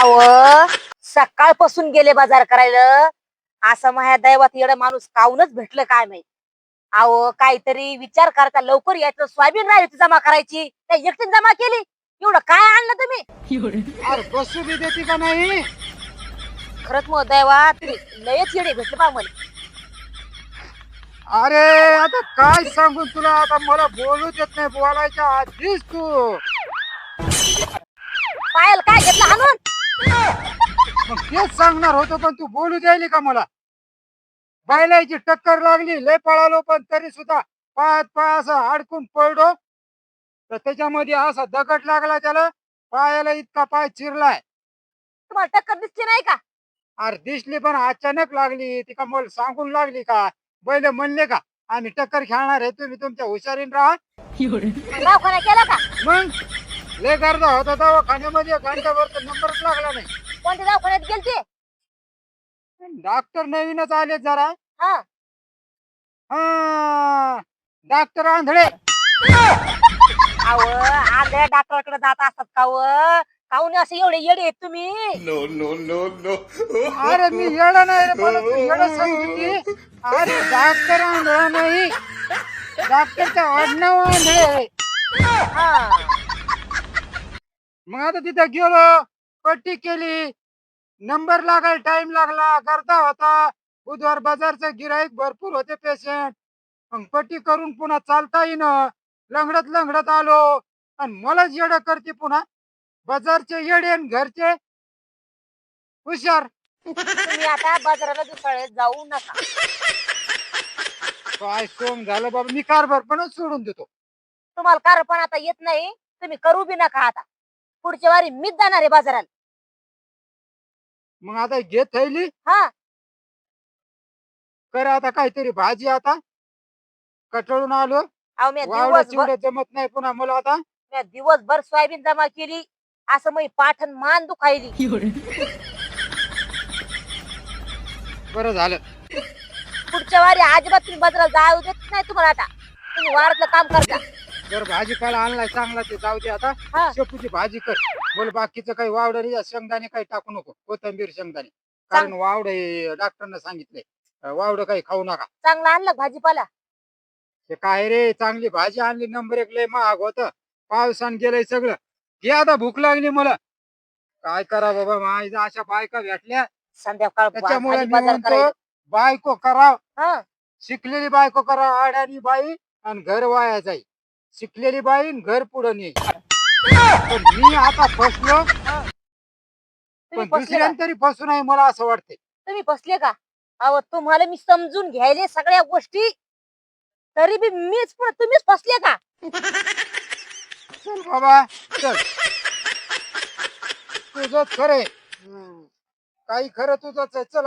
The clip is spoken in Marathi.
आव सकाळपासून गेले बाजार करायला. असं माझ्या दैवात येडं माणूस काऊनच भेटलं काय माहीत? आहो काहीतरी विचार करता लवकर यायचं. सोयाबीन राहिली जमा करायची. त्या एकटीने जमा केली. एवढं काय आणलं तुम्ही? अरे बसू बी देते का नाही? खरंच मग दैवा तुम्ही लयच येडे भेटले बा मला. अरे आता काय सांगू तुला? आता मला बोलू देत नाही. बोलायच्या आधीच तू. पायल काय घेतलं हाणून? मग तेच सांगणार होतो पण तू बोलू द्यायली का मला? बैलाची टक्कर लागली लय पळालो पण तरी सुद्धा पायात पाय असं अडकून पडलो तर त्याच्यामध्ये असा दगड लागला त्याला पायाला इतका पाय चिरलाय. तुम्हाला टक्कर दिसते नाही का? अरे दिसली पण अचानक लागली. ती का मला सांगून लागली का? बैल म्हणले का आम्ही टक्कर खेळणार आहे तुम्ही तुमच्या हुशारीन राहा. दवाखाना केला का? मग? लय गर्दा होता दवाखान्यामध्ये घंटाभर नंबरच लागला नाही. कोणत्या दवाखान्यात गेलते? डॉक्टर नवीनच आले जरा. हा. हा. डॉक्टर आंधळे. अव आंध्या डॉक्टरकडे जात असतात काव काऊन असे एवढे येडे आहेत तुम्ही? No, no, no, no. अरे मी येडा नाही रे मला तू येडं सांगते अरे डॉक्टर आंधळा नाही. डॉक्टरचा आडनाव आंधळे. हा. मग आता तिथं गेलो पट्टी केली. नंबर लागायला टाइम लागला गर्दा होता. बुधवार बाजारचं गिराईक भरपूर होते पेशंट मग पट्टी करून पुन्हा चालता येईन. लंगडत लंगडत आलो. आणि मलाच येडं करते पुन्हा. बाजारचे येडे आणि घरचे. हुशार. तुम्ही आता बाजाराला दुसऱ्या जाऊ नका. काय सोम झालं बाबा. मी कारभार पण सोडून देतो. तुम्हाला कार पण आता येत नाही. तुम्ही करू बी नका आता. पुढच्या वारी मीच जाणार आहे बाजाराला. मग आता घे थैली हा. कर आता काहीतरी भाजी आता. कटळून आलो. अहो मी वावडा दिवसभर चिवडा जमत नाही पुन्हा मला आता. मी दिवसभर सोयाबीन जमा केली. असं मी पाठन मान दुखायली. बरं झालं. पुढच्या वारी अजिबात तुम्ही बाजाराला जाऊ देत नाही तुम्हाला आता. तुम्ही वारातलं काम करता. जर भाजीपाला आणलाय चांगला ते जाऊ दे आता. हा. शेपूची भाजी कर. बोल बाकीचं काही वावड शेंगदाणे काही टाकू नको. कोथंबीर शेंगदाणे. कारण वावड डॉक्टरनं सांगितलंय. वावड काही खाऊ नका. चांगलं आणलं भाजीपाला? ते काय रे चांगली भाजी आणली नंबर एक लय महाग होत. पावसान गेलंय सगळं. घे आता भूक लागली मला. काय करा बाबा माझ्या अशा बायका भेटल्या. संध्याकाळ त्याच्यामुळे मी म्हणतो करायला. बायको करा हा. शिकलेली बायको करा आड्यानी बाई आणि घर वाया जाई. शिकलेली बाई घर पुढं नाही पण मी आता फसलो. तुम्ही पण फसले का? दुसऱ्यां तरी फसू नाही मला असं वाटतंय. तुम्ही फसले का? अहो तुम्हाला मी समजून घ्यायले सगळ्या गोष्टी. तरी बी मीच पण तुम्हीच फसले का? चल बाबा चल. तुझं खरे काही खरं तुझंच आहे. चल